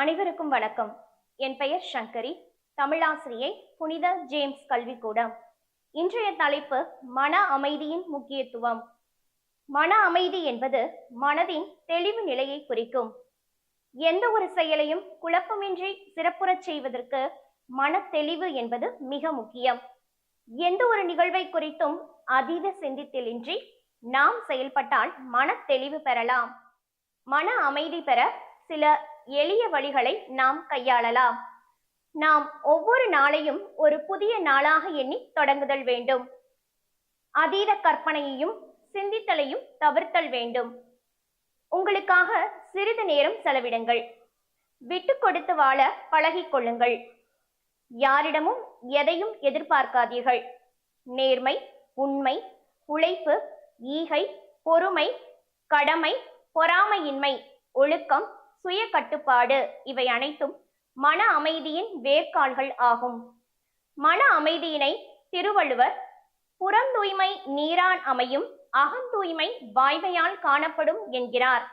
அனைவருக்கும் வணக்கம். என் பெயர் சங்கரி. தமிழாசிரியை புனித ஜேம்ஸ் கல்விக்கூடம். இன்றைய தலைப்பு மன அமைதியின் முக்கியத்துவம். மன அமைதி என்பது மனதின் தெளிவு நிலையை குறிக்கும். எந்த ஒரு செயலையும் குழப்பமின்றி சிறப்புறச் செய்வதற்கு மன தெளிவு என்பது மிக முக்கியம். எந்த ஒரு நிகழ்வை குறித்தும் அதீத சிந்தித்திலின்றி நாம் செயல்பட்டால் மன தெளிவு பெறலாம். மன அமைதி பெற சில எளிய வழிகளை நாம் கையாளலாம். நாம் ஒவ்வொரு நாளையும் ஒரு புதிய நாளாக எண்ணி தொடங்குதல் வேண்டும். அதீத கற்பனையையும் சிந்தித்தலையும் தவிர்த்தல் வேண்டும். உங்களுக்காக சிறிது நேரம் செலவிடுங்கள். விட்டு கொடுத்து வாழ பழகிக் கொள்ளுங்கள். யாரிடமும் எதையும் எதிர்பார்க்காதீர்கள். நேர்மை உண்மை உழைப்பு ஈகை பொறுமை கடமை பொறாமையின்மை ஒழுக்கம் சுய கட்டுப்பாடு இவை அனைத்தும் மன அமைதியின் வேர்க்கால்கள் ஆகும். மன அமைதியினை திருவள்ளுவர் புறந்தூய்மை நீரான் அமையும் அகந்தூய்மை வாய்மையால் காணப்படும் என்கிறார்.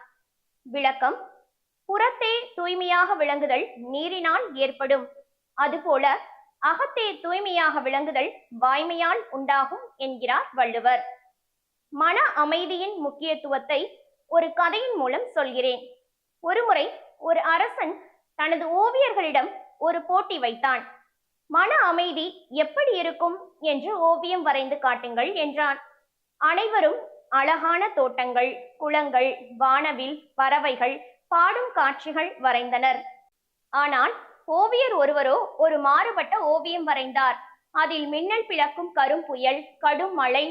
விளக்கம் புறத்தே தூய்மையாக விளங்குதல் நீரினால் ஏற்படும். அதுபோல அகத்தே தூய்மையாக விளங்குதல் வாய்மையால் உண்டாகும் என்கிறார் வள்ளுவர். மன அமைதியின் முக்கியத்துவத்தை ஒரு கதையின் மூலம் சொல்கிறேன். ஒருமுறை ஒரு அரசன் தனது ஓவியர்களிடம் ஒரு போட்டி வைத்தான். மன அமைதி எப்படி இருக்கும்? என்று ஓவியம் வரைந்து காட்டுங்கள் என்றான். அனைவரும் அழகான தோட்டங்கள் குளங்கள் வானவில் பறவைகள் பாடும் காட்சிகள் வரைந்தனர். ஆனால் ஓவியர் ஒருவரோ ஒரு மாறுபட்ட ஓவியம் வரைந்தார். அதில் மின்னல் பிளக்கும் கரும் புயல் கடும் மழை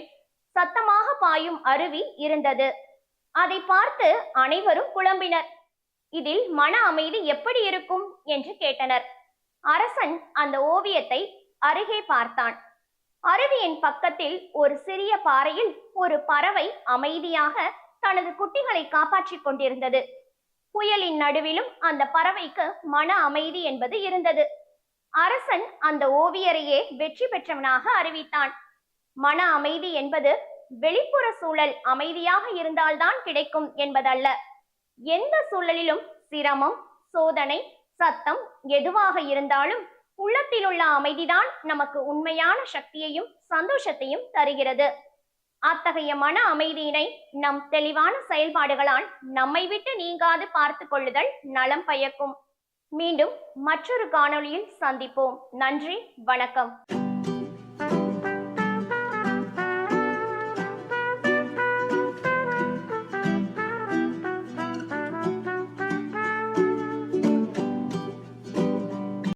சத்தமாக பாயும் அருவி இருந்தது. அதை பார்த்து அனைவரும் குழம்பினர். இதில் மன அமைதி எப்படி இருக்கும்? என்று கேட்டனர். அரசன் அந்த ஓவியத்தை அருகே பார்த்தான். அருவியின் பக்கத்தில் ஒரு சிறிய பாறையில் ஒரு பறவை அமைதியாக தனது குட்டிகளை காப்பாற்றிக் கொண்டிருந்தது. புயலின் நடுவிலும் அந்த பறவைக்கு மன அமைதி என்பது இருந்தது. அரசன் அந்த ஓவியரையே வெற்றி பெற்றவனாக அறிவித்தான். மன அமைதி என்பது வெளிப்புற சூழல் அமைதியாக இருந்தால்தான் கிடைக்கும் என்பதல்ல. எந்த சூழலிலும் சிரமம் சோதனை சத்தம் எதுவாக இருந்தாலும் உள்ளத்தில் உள்ள அமைதிதான் நமக்கு உண்மையான சக்தியையும் சந்தோஷத்தையும் தருகிறது. அத்தகைய மன அமைதியினை நம் தெளிவான செயல்பாடுகளால் நம்மை விட்டு நீங்காது பார்த்து கொள்ளுதல் நலம் பயக்கும். மீண்டும் மற்றொரு காணொளியில் சந்திப்போம். நன்றி வணக்கம்.